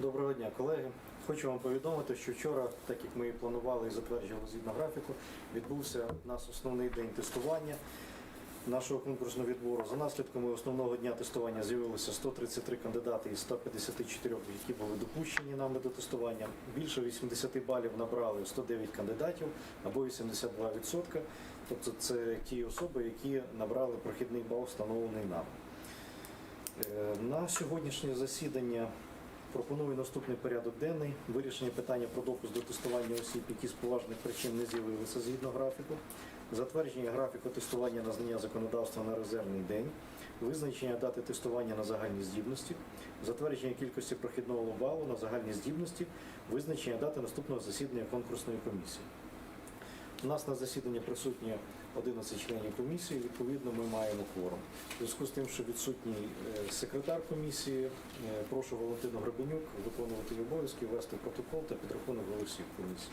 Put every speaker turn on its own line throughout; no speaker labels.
Доброго дня, колеги. Хочу вам повідомити, що вчора, так як ми і планували і затверджували згідно графіку, відбувся у нас основний день тестування нашого конкурсного відбору. За наслідками основного дня тестування з'явилося 133 кандидати із 154, які були допущені нами до тестування. Більше 80 балів набрали 109 кандидатів або 82%. Тобто це ті особи, які набрали прохідний бал, встановлений нами. Е, На сьогоднішнє засідання пропоную наступний порядок денний. Вирішення питання про допуск до тестування осіб, які з поважних причин не з'явилися згідно графіку, затвердження графіку тестування на знання законодавства на резервний день, визначення дати тестування на загальні здібності, затвердження кількості прохідного балу на загальні здібності, визначення дати наступного засідання конкурсної комісії. У нас на засіданні присутні 11 членів комісії. Відповідно, ми маємо кворум. У зв'язку з тим, що відсутній е, секретар комісії, е, прошу Валентину Гребенюк виконувати обов'язки, вести протокол та підрахунок голосів комісії.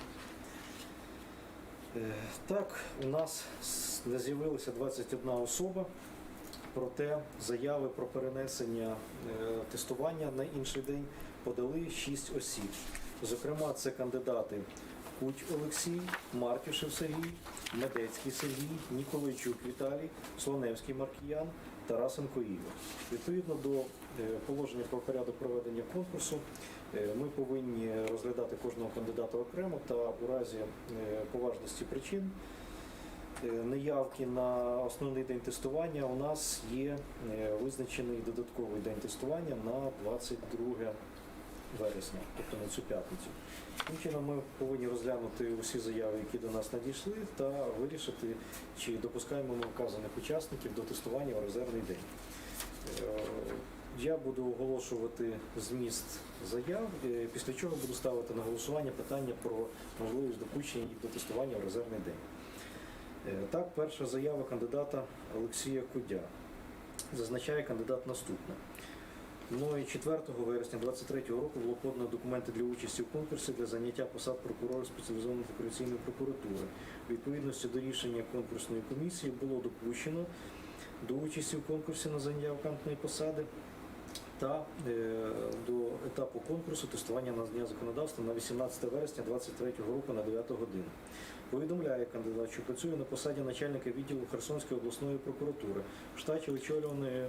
Е, Так, у нас не з'явилася 21 особа, проте заяви про перенесення тестування на інший день подали 6 осіб. Зокрема, це кандидати Куть Олексій, Мартішев Сергій, Медецький Сергій, Ніколайчук Віталій, Слоневський Маркіян, Тарасенко Ігор. Відповідно до е, положення про порядок проведення конкурсу, е, ми повинні розглядати кожного кандидата окремо та у разі е, поважності причин неявки на основний день тестування у нас є визначений додатковий день тестування на 22 вересня, тобто на цю п'ятницю. Таким чином ми повинні розглянути усі заяви, які до нас надійшли, та вирішити, чи допускаємо ми вказаних учасників до тестування у резервний день. Е, Я буду оголошувати зміст заяв, е, після чого буду ставити на голосування питання про можливість допущення їх до тестування у резервний день. Е, Так, перша заява кандидата Олексія Кудя. Зазначає кандидат наступне. Мною 4 вересня 2023 року було подано документи для участі в конкурсі для заняття посад прокурора спеціалізованої антикорупційної прокуратури. Відповідності до рішення конкурсної комісії було допущено до участі в конкурсі на заняття вакантної посади та е, до етапу конкурсу тестування на знання законодавства на 18 вересня 2023 року на 9 годину. Повідомляє кандидат, що працює на посаді начальника відділу Херсонської обласної прокуратури в штаті очолюваної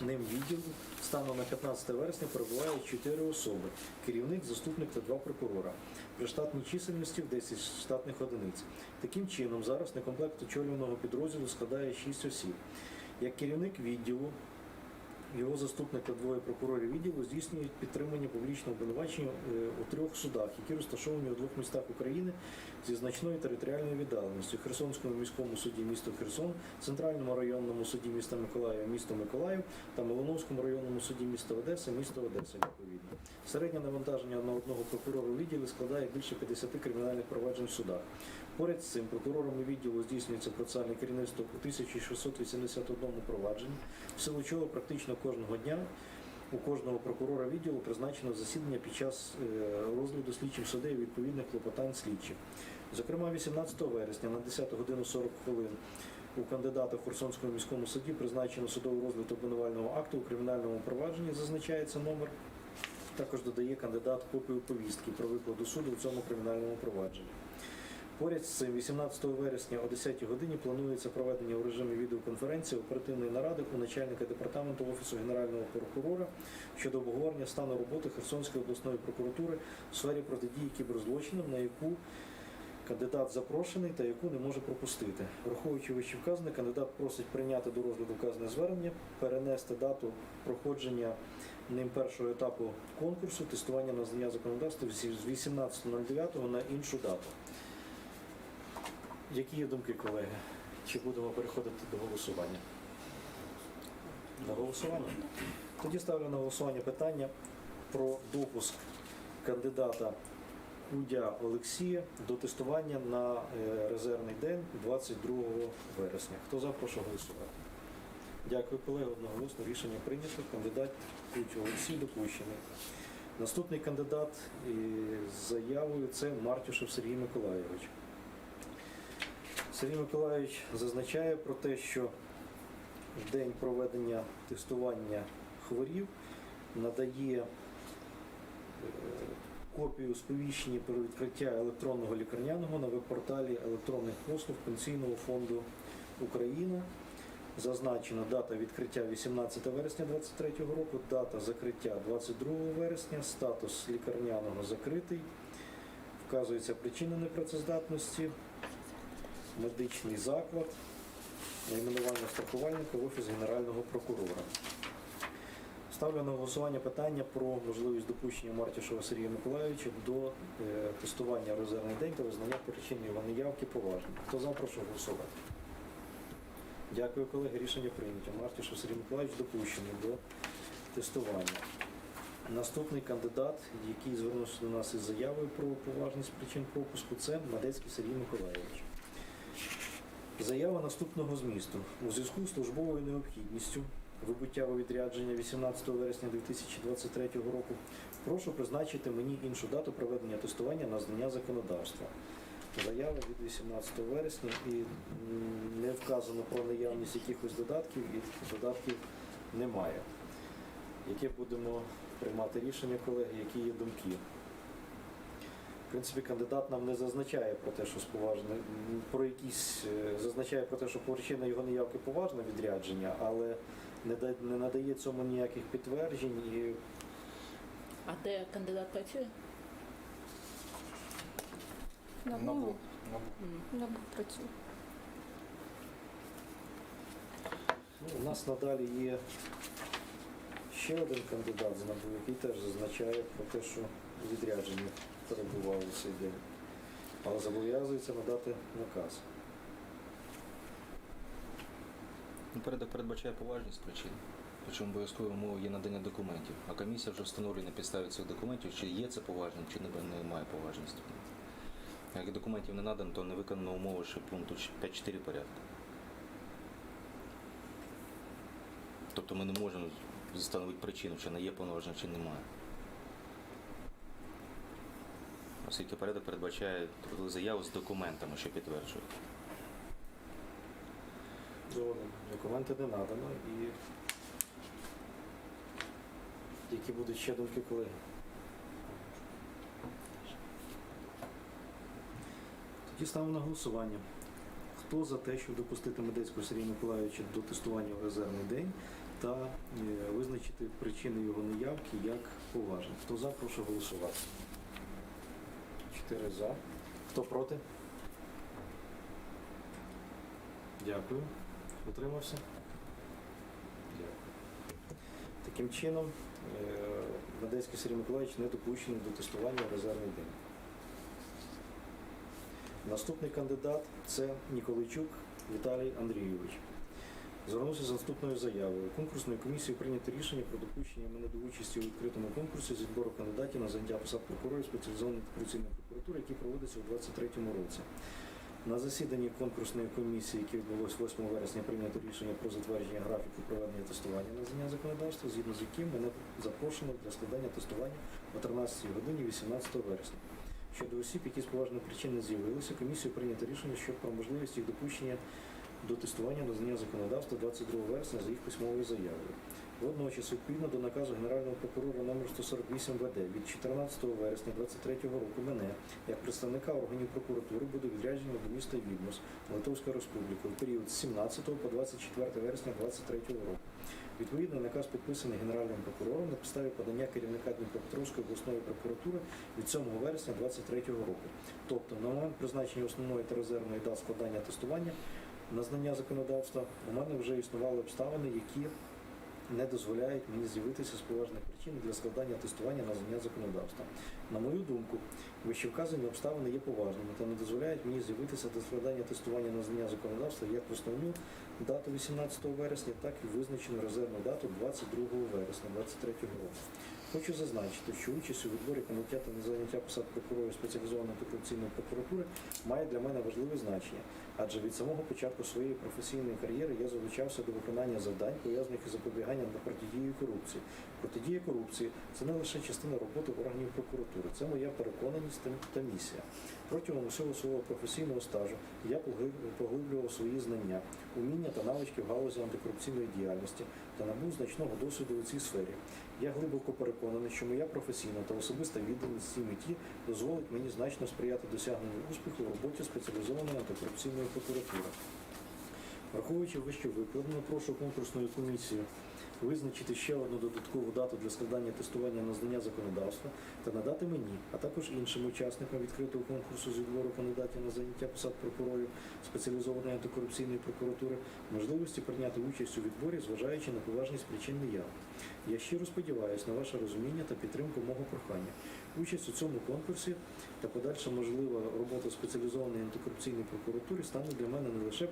ним відділу станом на 15 вересня перебувають 4 особи: керівник, заступник та два прокурора. При штатній чисельності в 10 штатних одиниць. Таким чином, зараз некомплект очолюваного підрозділу складає 6 осіб. Як керівник відділу, його заступник та двоє прокурорів відділу здійснюють підтримання публічного обвинувачення е, у трьох судах, які розташовані у двох містах України зі значною територіальною віддаленістю Херсонському міському суді міста Херсон, Центральному районному суді міста Миколаїв, місто Миколаїв та Милоновському районному суді міста Одеса, місто Одеса відповідно. Середнє навантаження на одного прокурора у відділі складає більше 50 кримінальних проваджень в судах. Поряд з цим прокурорами відділу здійснюється процесуальне керівництво у 1681 провадженні, в силу чого практично кожного дня у кожного прокурора відділу призначено засідання під час е, розгляду слідчим суддею відповідних клопотань слідчих. Зокрема, 18 вересня на 10 годину 40 хвилин у кандидата в Херсонському міському суді призначено судовий розгляд обвинувального акту у кримінальному провадженні, зазначається номер. Також додає кандидат копію повістки про викладу суду у цьому кримінальному провадженні. Поряд з цим 18 вересня о 10 годині планується проведення у режимі відеоконференції оперативної наради у начальника департаменту Офісу Генерального прокурора щодо обговорення стану роботи Херсонської обласної прокуратури у сфері протидії кіберзлочинам, на яку кандидат запрошений та яку не може пропустити. Враховуючи вище вказане, кандидат просить прийняти до розгляду вказане звернення, перенести дату проходження ним першого етапу конкурсу тестування на знання законодавства з 18.09 на іншу дату. Які є думки, колеги? Чи будемо переходити до голосування? На голосування? Тоді ставлю на голосування питання про допуск кандидата Кудя Олексія до тестування на е, резервний день 22 вересня. Хто за, прошу голосувати. Дякую, колеги. Одноголосно рішення прийнято. Кандидат Кудь Олексій допущений. Наступний кандидат е, з заявою це Мартюшев Сергій Миколайович. Сергій Миколайович зазначає про те, що в день проведення тестування хворів надає копію сповіщення про відкриття електронного лікарняного на веб-порталі електронних послуг Пенсійного фонду України. Зазначена дата відкриття 18 вересня 2023 року, дата закриття 22 вересня, статус лікарняного закритий. Вказується причина непрацездатності, медичний заклад, найменування страхувальника в офіс Генерального прокурора. Ставлю на голосування питання про можливість допущення Мартішова Сергія Миколайовича до е, тестування резервний день та визнання причин його неявки поважним. Хто за, прошу голосувати. Дякую, колеги. Рішення прийнято. Мартішов Сергій Миколайович допущений до тестування. Наступний кандидат, який звернувся до нас із заявою про поважність причин пропуску, це Мадецький Сергій Миколайович. Заява наступного змісту. У зв'язку з службовою необхідністю вибуття у відрядження 18 вересня 2023 року прошу призначити мені іншу дату проведення тестування на знання законодавства. Заява від 18 вересня і не вказано про наявність якихось додатків, і додатків немає. Яке будемо приймати рішення, колеги, які є думки? В принципі, кандидат нам не зазначає про те, що споважне, про якісь е, зазначає про те, що причина його неявки поважне відрядження, але не, да- не надає цьому ніяких підтверджень і
А де кандидат працює?
Набу.
Набу
працює.
Ну, у нас надалі є ще один кандидат з НАБУ, який теж зазначає про те, що відрядження перебував у цей день. Але зобов'язується надати наказ.
Ну, Порядок передбачає поважність причин. Причому обов'язковою умовою є надання документів. А комісія вже встановлює на підставі цих документів, чи є це поважним, чи не- немає поважності. Як документів не надано, то не виконано умови ще пункту 5.4 порядку. Тобто ми не можемо встановити причину, чи не є повноваження, чи немає. Оскільки порядок передбачає заяву з документами, що підтверджують.
Згодом. Документи не надано і які будуть ще думки колеги. Тоді ставимо на голосування. Хто за те, щоб допустити Медецького Сергія Миколайовича до тестування в резервний день та е, визначити причини його неявки як поважні? Хто за, прошу голосувати. Чотири за. Хто проти? Дякую. Утримався? Дякую. Таким чином, е, Медецький Сергій Миколаївич не допущений до тестування в резервний день. Наступний кандидат це Ніколайчук Віталій Андрійович. Звернувся з наступною заявою. Конкурсною комісією прийнято рішення про допущення мене до участі у відкритому конкурсі зі збору кандидатів на заняття посад прокурорів спеціалізованої антикорупційної прокуратури, який проводиться у 2023 році. На засіданні конкурсної комісії, яке відбулось 8 вересня, прийнято рішення про затвердження графіку проведення тестування на знання законодавства, згідно з яким мене запрошено для складання тестування о 13 годині 18 вересня. Щодо осіб, які з поважних причин не з'явилися, комісією прийнято рішення що про можливість їх допущення до тестування на знання законодавства 22 вересня за їх письмовою заявою. Водночас, відповідно до наказу Генерального прокурора номер 148 ВД від 14 вересня 2023 року мене, як представника органів прокуратури, буде відряджено до міста Вільнюс, Литовська Республіка у період з 17 по 24 вересня 2023 року. Відповідний наказ підписаний Генеральним прокурором на підставі подання керівника Дніпропетровської обласної прокуратури від 7 вересня 2023 року. Тобто на момент призначення основної та резервної дат складання тестування на знання законодавства у мене вже існували обставини, які не дозволяють мені з'явитися з поважних причин для складання тестування на знання законодавства. На мою думку, вищевказані обставини є поважними та не дозволяють мені з'явитися до складання тестування на знання законодавства як в основну дату 18 вересня, так і визначену резервну дату 22 вересня 2023 року. Хочу зазначити, що участь у відборі комітету на заняття посад прокурорів спеціалізованої антикорупційної прокуратури має для мене важливе значення, адже від самого початку своєї професійної кар'єри я залучався до виконання завдань, пов'язаних із запобіганням та протидією корупції. Протидія корупції це не лише частина роботи органів прокуратури, це моя переконаність та- місія. Протягом усього свого професійного стажу я поглиб- поглиблював свої знання, уміння та навички в галузі антикорупційної діяльності та набув значного досвіду у цій сфері. Я глибоко переконаний, що моя професійна та особиста відданість цій меті дозволить мені значно сприяти досягненню успіху в роботі спеціалізованої антикорупційної прокуратури. Враховуючи вище викладено, прошу конкурсної комісії визначити ще одну додаткову дату для складання тестування на знання законодавства та надати мені, а також іншим учасникам відкритого конкурсу з відбору кандидатів на заняття посад прокурорів спеціалізованої антикорупційної прокуратури можливості прийняти участь у відборі, зважаючи на поважність причин неявки. Я щиро сподіваюся на ваше розуміння та підтримку мого прохання. Участь у цьому конкурсі та подальша можлива робота спеціалізованої антикорупційної прокуратури стане для мене не лише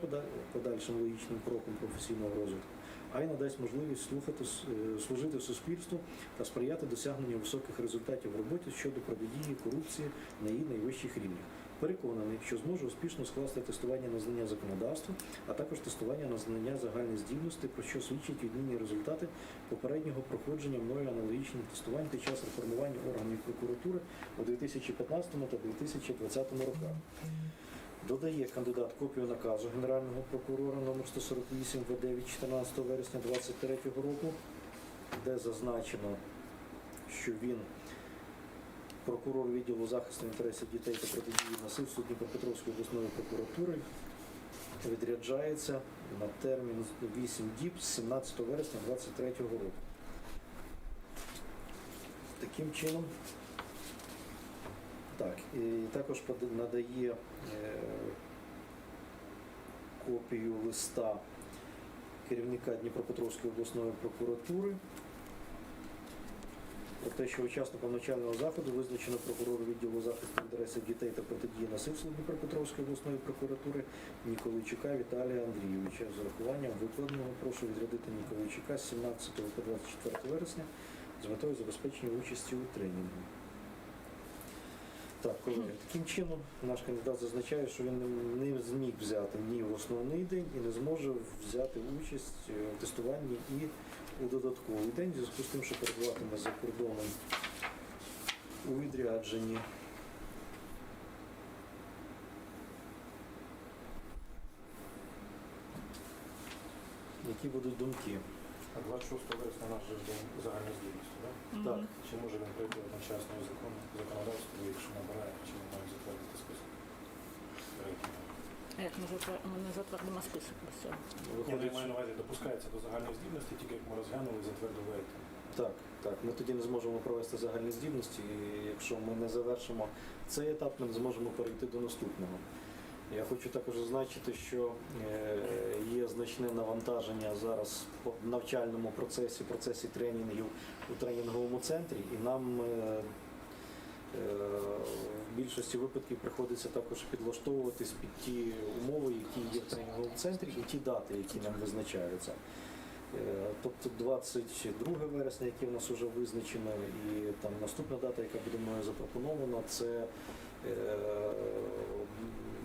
подальшим логічним кроком професійного розвитку, а й надасть можливість слухати, е, служити суспільству та сприяти досягненню високих результатів в роботі щодо протидії корупції на її найвищих рівнях. Переконаний, що зможу успішно скласти тестування на знання законодавства, а також тестування на знання загальних здібностей, про що свідчать відмінні результати попереднього проходження мною аналогічних тестувань під час реформування органів прокуратури у 2015 та 2020 роках. Додає кандидат копію наказу Генерального прокурора номер 148 ВД від 14 вересня 2023 року, де зазначено, що він прокурор відділу захисту інтересів дітей та протидії насильству Дніпропетровської обласної прокуратури відряджається на термін 8 діб з 17 вересня 2023 року. Таким чином, так, і також надає е, копію листа керівника Дніпропетровської обласної прокуратури про те, що учасником навчального заходу визначено прокурору відділу захисту інтересів дітей та протидії насильству Дніпропетровської обласної прокуратури Ніколайчука Віталія Андрійовича. З урахуванням викладеного прошу відрядити Ніколайчука з 17 по 24 вересня з метою забезпечення участі у тренінгу. Так, колеги, таким чином наш кандидат зазначає, що він не- зміг взяти ні в основний день і не зможе взяти участь е, в тестуванні і додатковий день, в зв'язку з тим, що перебуватиме за кордоном у відрядженні. Які будуть думки?
А 26 вересня наш же день загальної здібності, так?
Так.
Чи може він прийти одночасно із законом законодавства, якщо набирає, чи ми маємо затвердити список?
Як ми затвер- ми не затвердимо список без цього?
Ну, я
Виходить,
маю на увазі, допускається до загальної здібності, тільки як ми розглянули і затвердили рейтинг.
Так, так. Ми тоді не зможемо провести загальні здібності, і якщо ми не завершимо цей етап, ми не зможемо перейти до наступного. Я хочу також зазначити, що е, є значне навантаження зараз по навчальному процесі, процесі тренінгів у тренінговому центрі, і нам е, е, в більшості випадків приходиться також підлаштовуватись під ті умови, які є в тренінговому центрі, і ті дати, які нам визначаються. Е, Тобто 22 вересня, яке в нас вже визначено, і там наступна дата, яка буде мною запропонована, це е,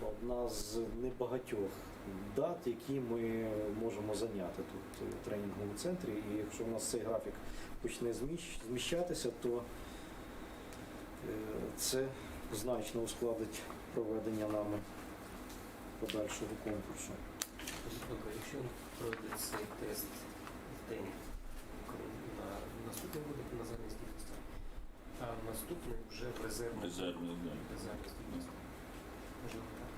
одна з небагатьох дат, які ми можемо зайняти тут у тренінговому центрі. І якщо у нас цей графік почне зміщатися, то е, це значно ускладить проведення нами подальшого конкурсу.
Добре, якщо він пройде цей тест в день на наступний буде на загальній здібності, а наступний вже в резервному
Резервний день.
резервній здібності. Можливо, так?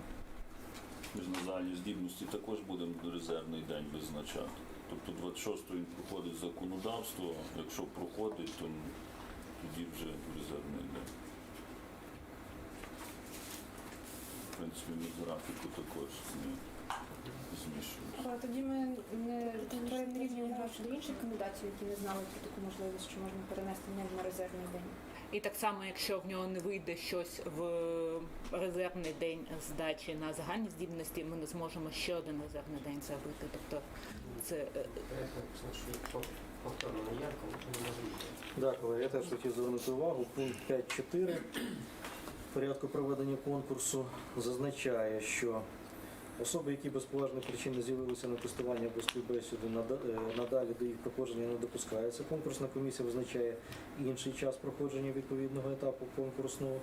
Ми ж на загальній здібності також будемо резервний день визначати. Тобто 26-го він проходить законодавство, якщо проходить, то тоді вже резервний день. В принципі, ми графіку також не змішуємося.
Але тоді ми не перерівнюємо гроші до інших кандидатів, які не знали про таку можливість, що можна перенести нього на резервний день.
І так само, якщо в нього не вийде щось в резервний день здачі на загальні здібності, ми не зможемо ще один резервний день зробити. Тобто це
повторно неявка, то не може бути.
Так, колеги, я теж хотів звернути увагу. Пункт 5.4 порядку проведення конкурсу зазначає, що особи, які без поважних причин не з'явилися на тестування або співбесіду, е, надалі до їх проходження не допускається. Конкурсна комісія визначає інший час проходження відповідного етапу конкурсного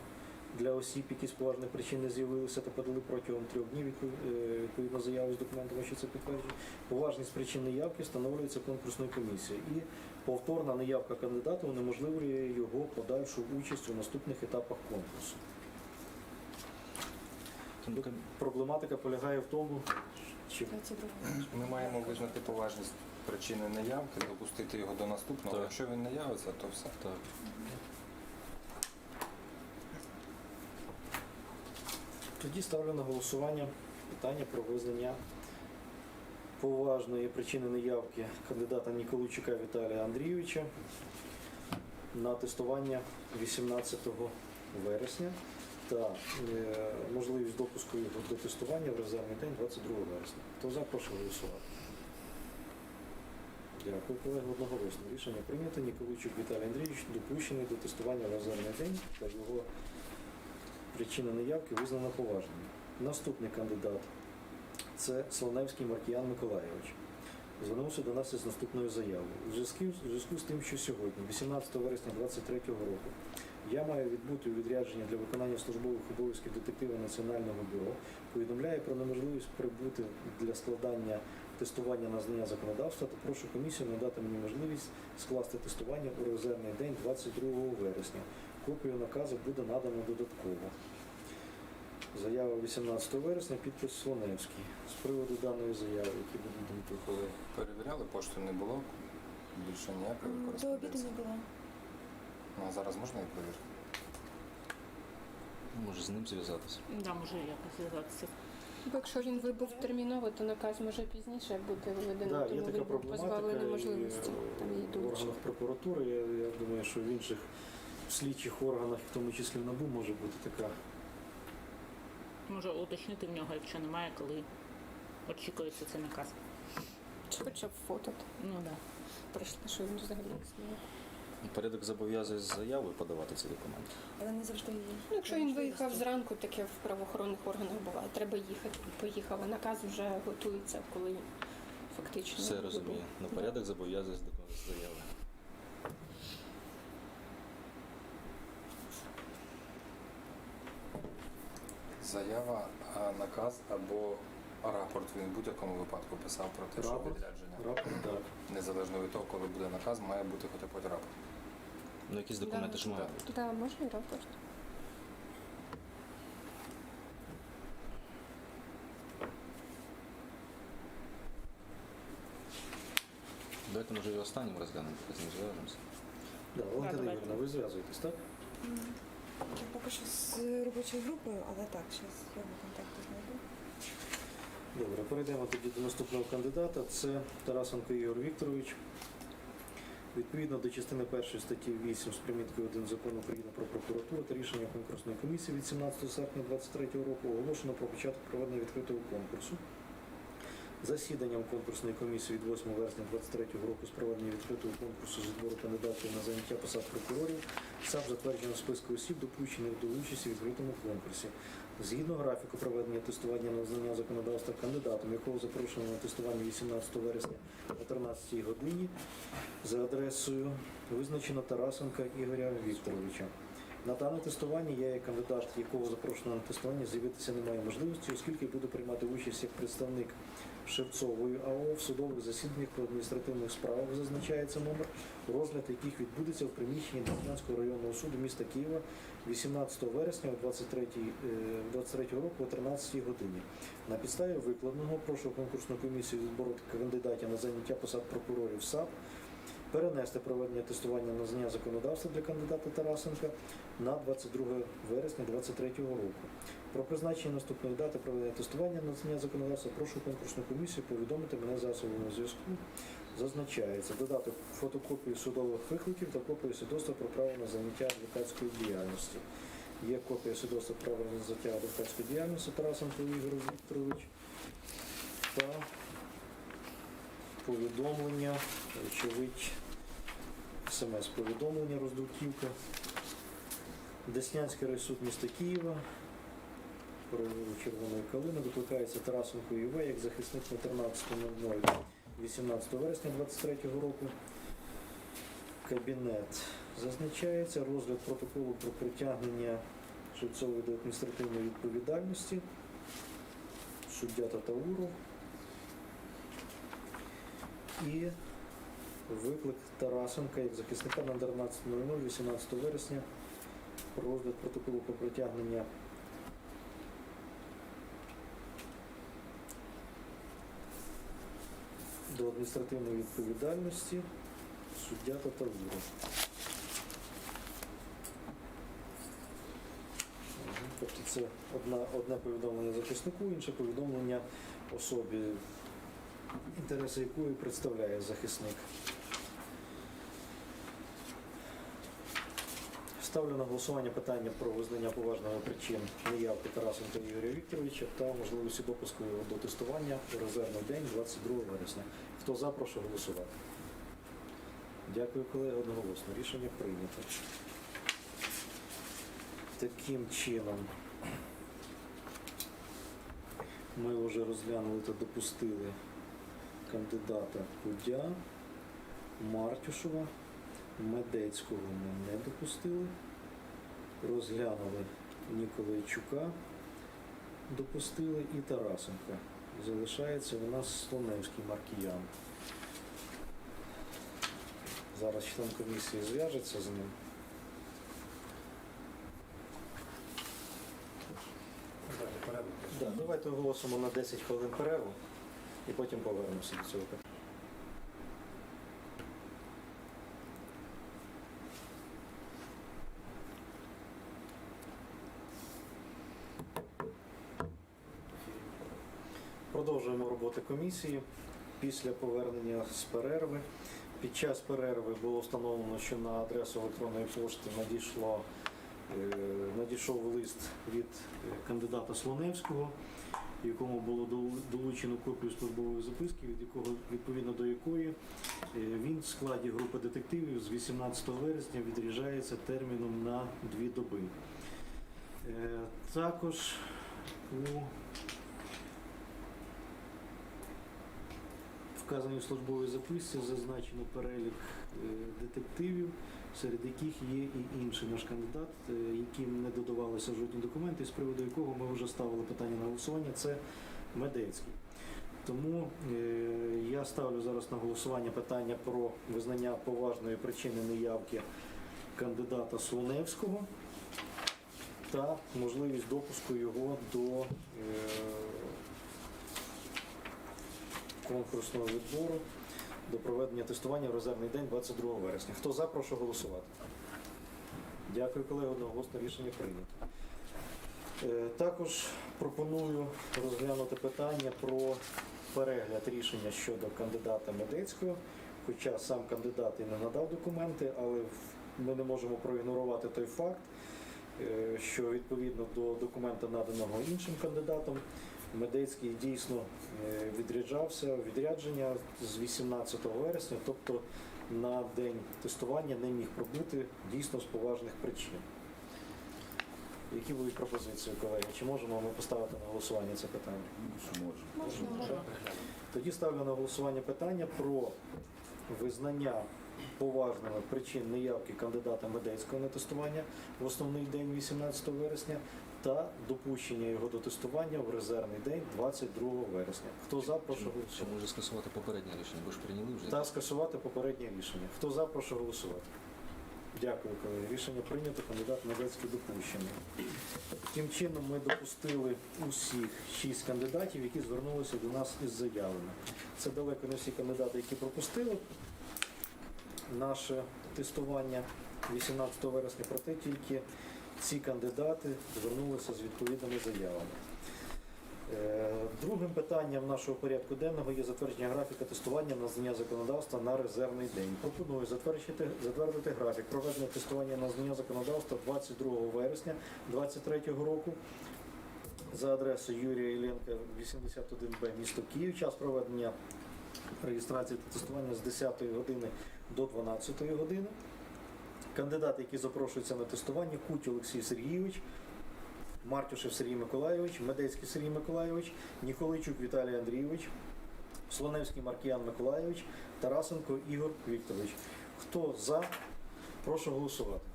для осіб, які з поважних причин не з'явилися та подали протягом трьох днів е, відповідно заяву з документами, що це підтверджує. Поважність причин неявки встановлюється конкурсною комісією. І повторна неявка кандидата унеможливлює його подальшу участь у наступних етапах конкурсу.
Тому
Проблематика полягає в тому,
22
Ми маємо визнати поважність причини неявки, допустити його до наступного.
Так.
Якщо він не явиться, то все.
Так.
Тоді ставлю на голосування питання про визнання поважної причини неявки кандидата Ніколайчука Віталія Андрійовича на тестування 18 вересня та е, можливість допуску його до тестування в резервний день 22 вересня. Хто за, прошу голосувати. Дякую, колеги, одноголосно. Рішення прийнято. Ніколайчук Віталій Андрійович допущений до тестування в резервний день та його причина неявки визнана поважною. Наступний кандидат це Слоневський Маркіян Миколайович. Звернувся до нас із наступною заявою. У зв'язку, зв'язку з тим, що сьогодні, 18 вересня 2023 року, я маю відбути у відрядження для виконання службових обов'язків детектива Національного бюро, повідомляю про неможливість прибути для складання тестування на знання законодавства та прошу комісію надати мені можливість скласти тестування у резервний день 22 вересня. Копію наказу буде надано додатково. Заява 18 вересня, підпис Слоневський. З приводу даної заяви, які будуть думки.
Перевіряли, пошту не було. Більше ніякої
До обіду не було.
Ну, а зараз можна і перевірити?
Може з ним зв'язатися.
Да, може якось зв'язатися.
Бо якщо він вибув терміново, то наказ може пізніше бути виведено,
Да, є
тому
така
він був
проблематика
позбавлений
і,
можливості. Там її
в
долучити.
органах прокуратури. Я, я думаю, що в інших слідчих органах, в тому числі в НАБУ, може бути така.
Може уточнити в нього, якщо немає, коли очікується цей наказ.
Чи хоча б фото
Ну так. Да.
прийшли, що він взагалі існує.
Порядок зобов'язує з заявою подавати ці документи.
Але не завжди її.
Ну, якщо він виїхав зранку, таке в правоохоронних органах буває. Треба їхати. Поїхав, а наказ вже готується, коли фактично.
Все
вибув.
розумію. Ну, порядок зобов'язує з заявою.
Заява, наказ або рапорт він в будь-якому випадку писав про те, що
Рапорт?
відрядження.
Рапорт, так.
Незалежно від того, коли буде наказ, має бути хоча б хоч рапорт.
Ну, якісь документи
Да,
ж мають бути.
Так, можна і рапорт.
Давайте, може, і останнім розглянемо, потім зв'яжемося.
Да, Валентина
давайте.
Ви зв'язуєтесь, так?
Поки що з робочою групою, але так, зараз я контакти знайду.
Добре, перейдемо тоді до наступного кандидата. Це Тарасенко Ігор Вікторович. Відповідно до частини 1 статті 8 з приміткою 1 закону України про прокуратуру та рішення конкурсної комісії від 17 серпня 2023 року оголошено про початок проведення відкритого конкурсу. Засіданням конкурсної комісії від 8 вересня 2023 року з проведення відкритого конкурсу з відбору кандидатів на заняття посад прокурорів САП затверджено списку осіб, допущених до участі в відкритому конкурсі. Згідно графіку проведення тестування на знання законодавства кандидатом, якого запрошено на тестування 18 вересня о 13 годині за адресою визначено Тарасенка Ігоря Вікторовича. На дане тестування я, як кандидат, якого запрошено на тестування, з'явитися не маю можливості, оскільки буду приймати участь як представник Шевцової АО в судових засіданнях по адміністративних справах, зазначається номер, розгляд яких відбудеться в приміщенні Деснянського районного суду міста Києва 18 вересня о 23, е, 23 року о 13 годині. На підставі викладеного прошу конкурсну комісію відбору кандидатів на заняття посад прокурорів САП перенести проведення тестування на знання законодавства для кандидата Тарасенка на 22 вересня 2023 року. Про призначення наступної дати проведення тестування на знання законодавства прошу конкурсну комісію повідомити мене засобами зв'язку. Зазначається додати фотокопію судових викликів та копію свідоцтва про право на заняття адвокатської діяльності. Є копія свідоцтва про право на заняття адвокатської діяльності Тарасенко Ігор Вікторович та повідомлення, очевидь, смс-повідомлення роздруківка. Деснянський райсуд міста Києва. Провулок Червоної калини викликається Тарасенко ІВ як захисник на 13.00 18 вересня 2023 року. Кабінет. Зазначається розгляд протоколу про притягнення Шевцової до адміністративної відповідальності. Суддя Татауров. І виклик Тарасенка як захисника на 13.00 18 вересня. Про розгляд протоколу про притягнення. До адміністративної відповідальності суддя Татауров. Тобто це одна, одне повідомлення захиснику, інше повідомлення особі, інтереси якої представляє захисник. Ставлю на голосування питання про визнання поважного причин неявки Тарасенка Ігоря Вікторовича та можливості допуску його до тестування у резервний день 22 вересня. Хто за, прошу голосувати. Дякую, колеги, одноголосно. Рішення прийнято. Таким чином, ми вже розглянули та допустили кандидата Кудя, Мартюшева, Медецького ми не допустили. Розглянули Ніколайчука, допустили і Тарасенка. Залишається у нас Слоневський Маркіян. Зараз член комісії зв'яжеться з ним. Давайте оголосимо на 10 хвилин перерву і потім повернемося до цього питання. Продовжуємо роботу комісії після повернення з перерви. Під час перерви було встановлено, що на адресу електронної пошти надійшло, е, надійшов лист від е, кандидата Слоневського, якому було долучено копію службової записки, від якого відповідно до якої е, він в складі групи детективів з 18 вересня відряджається терміном на дві доби. Е, Також у вказаній службовій записці зазначено перелік е, детективів, серед яких є і інший наш кандидат, е, яким не додавалися жодні документи, з приводу якого ми вже ставили питання на голосування. Це Медецький. Тому е, я ставлю зараз на голосування питання про визнання поважної причини неявки кандидата Слоневського та можливість допуску його до е, конкурсного відбору до проведення тестування в резервний день 22 вересня. Хто за, прошу голосувати. Дякую, колеги. Одноголосно рішення прийнято. Е, Також пропоную розглянути питання про перегляд рішення щодо кандидата Медецького, хоча сам кандидат і не надав документи, але ми не можемо проігнорувати той факт, е, що відповідно до документа, наданого іншим кандидатом, Медецький дійсно е, відряджався, відрядження з 18 вересня, тобто на день тестування не міг пробути дійсно з поважних причин. Які будуть пропозиції, колеги? Чи можемо ми поставити на голосування це питання?
Можна.
Можна.
Тоді ставлю на голосування питання про визнання поважними причин неявки кандидата Медецького на тестування в основний день 18 вересня та допущення його до тестування в резервний день 22 вересня. Хто за, прошу
Чи
голосувати.
може скасувати попереднє рішення? Бо ж прийняли вже.
Та скасувати попереднє рішення. Хто за, прошу голосувати. Дякую, колеги. Рішення прийнято, кандидат Медецький допущений. Таким чином ми допустили усіх шість кандидатів, які звернулися до нас із заявами. Це далеко не всі кандидати, які пропустили наше тестування 18 вересня, проте тільки ці кандидати звернулися з відповідними заявами. Е, Другим питанням нашого порядку денного є затвердження графіка тестування на знання законодавства на резервний день. Пропоную затвердити, затвердити графік проведення тестування на знання законодавства 22 вересня 2023 року за адресою Юрія Ілленка, 81Б, місто Київ. Час проведення реєстрації та тестування з 10 години до 12 години. Кандидати, які запрошуються на тестування, Куть Олексій Сергійович, Мартюшев Сергій Миколайович, Медецький Сергій Миколайович, Ніколайчук Віталій Андрійович, Слоневський Маркіян Миколайович, Тарасенко Ігор Вікторович. Хто за? Прошу голосувати.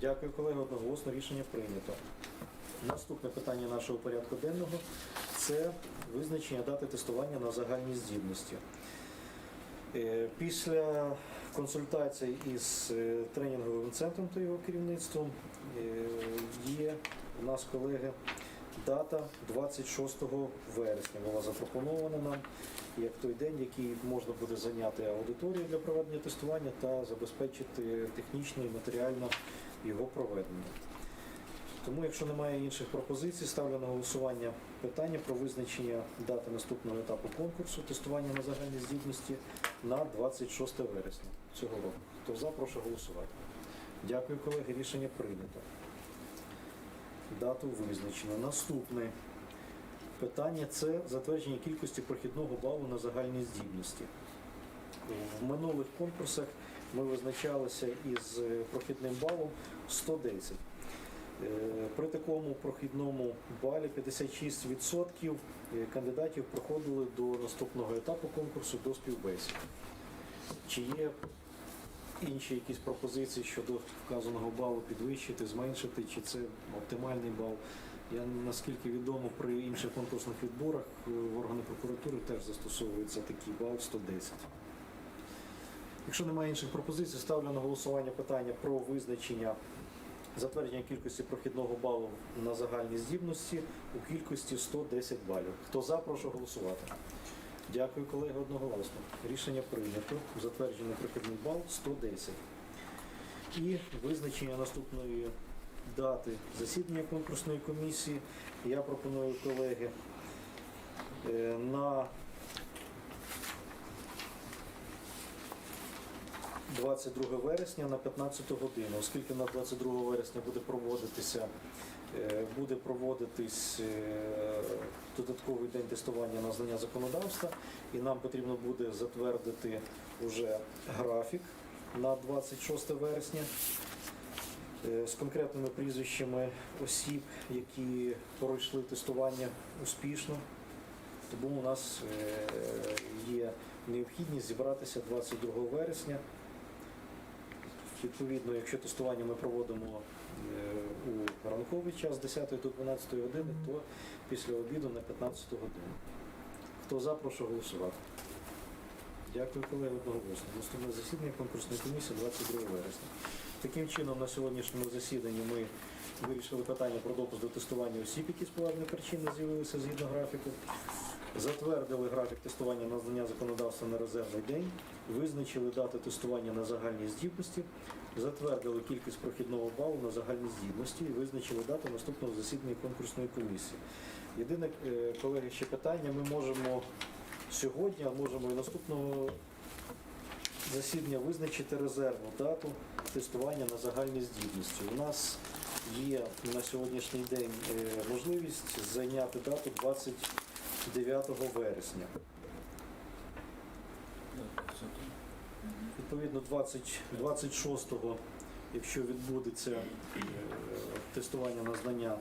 Дякую, колеги. Одноголосно рішення прийнято. Наступне питання нашого порядку денного це визначення дати тестування на загальні здібності. Е, Після консультацій із е, тренінговим центром та його керівництвом е, є у нас, колеги, дата 26 вересня була запропонована нам як той день, який можна буде зайняти аудиторію для проведення тестування та забезпечити технічно і матеріально його проведення. Тому, якщо немає інших пропозицій, ставлю на голосування питання про визначення дати наступного етапу конкурсу тестування на загальні здібності на 26 вересня цього року. Хто за, прошу голосувати. Дякую, колеги. Рішення прийнято. Дату визначено. Наступне питання це затвердження кількості прохідного балу на загальні здібності. В минулих конкурсах ми визначалися із е, прохідним балом 110. При такому прохідному балі 56% е, кандидатів проходили до наступного етапу конкурсу до співбесід. Чи є інші якісь пропозиції щодо вказаного балу підвищити, зменшити, чи це оптимальний бал? Я наскільки відомо, при інших конкурсних відборах е, в органи прокуратури теж застосовується такий бал 110. Якщо немає інших пропозицій, ставлю на голосування питання про визначення затвердження кількості прохідного балу на загальні здібності у кількості 110 балів. Хто за, прошу голосувати. Дякую, колеги, одноголосно. Рішення прийнято. Затверджений прохідний бал 110. І визначення наступної дати засідання конкурсної комісії. Я пропоную, колеги, е, на 22 вересня на 15 годину, оскільки на 22 вересня буде проводитися е, буде проводитись е, додатковий день тестування на знання законодавства, і нам потрібно буде затвердити вже графік на 26 вересня е, з конкретними прізвищами осіб, які пройшли тестування успішно. Тому у нас є необхідність зібратися 22 вересня. Відповідно, якщо тестування ми проводимо е, у ранковий час з 10 до 12 години, то після обіду на 15 годину. Хто за, прошу голосувати. Дякую, колеги, одноголосно. Наступне засідання конкурсної комісії 22 вересня. Таким чином, на сьогоднішньому засіданні ми вирішили питання про допуск до тестування осіб, які з поважних причин не з'явилися згідно графіку. Затвердили графік тестування на знання законодавства на резервний день, визначили дати тестування на загальні здібності, затвердили кількість прохідного балу на загальні здібності і визначили дату наступного засідання конкурсної комісії. Єдине, е, колеги, ще питання, ми можемо сьогодні, а можемо і наступного засідання визначити резервну дату тестування на загальні здібності. У нас є на сьогоднішній день е, можливість зайняти дату 29 вересня. Відповідно, 20, 26-го, якщо відбудеться е, тестування на знання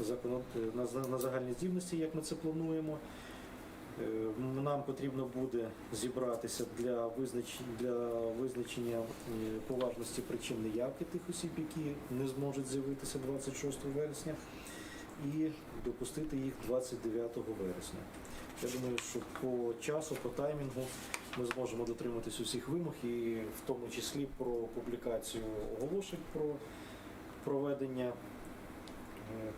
е, на, загальні здібності, як ми це плануємо, е, нам потрібно буде зібратися для визначення, для визначення поважності причин неявки тих осіб, які не зможуть з'явитися 26 вересня, і допустити їх 29 вересня. Я думаю, що по часу, по таймінгу ми зможемо дотриматись усіх вимог і в тому числі про публікацію оголошень про проведення е,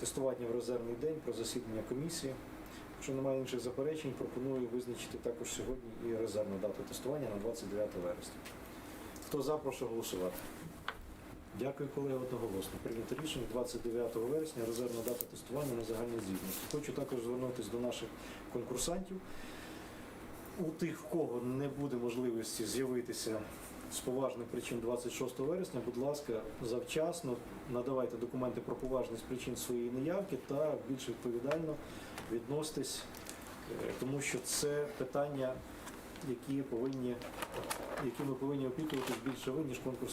тестування в резервний день, про засідання комісії. Якщо немає інших заперечень, пропоную визначити також сьогодні і резервну дату тестування на 29 вересня. Хто за, прошу голосувати. Дякую, колеги, одноголосно. Прийнято рішення 29 вересня резервна дата тестування на загальні здібності. Хочу також звернутися до наших конкурсантів. У тих, в кого не буде можливості з'явитися з поважних причин 26 вересня, будь ласка, завчасно надавайте документи про поважність причин своєї неявки та більш відповідально відноситесь, е, тому що це питання, які повинні, які ми повинні опікуватись більше ви, ніж конкурсна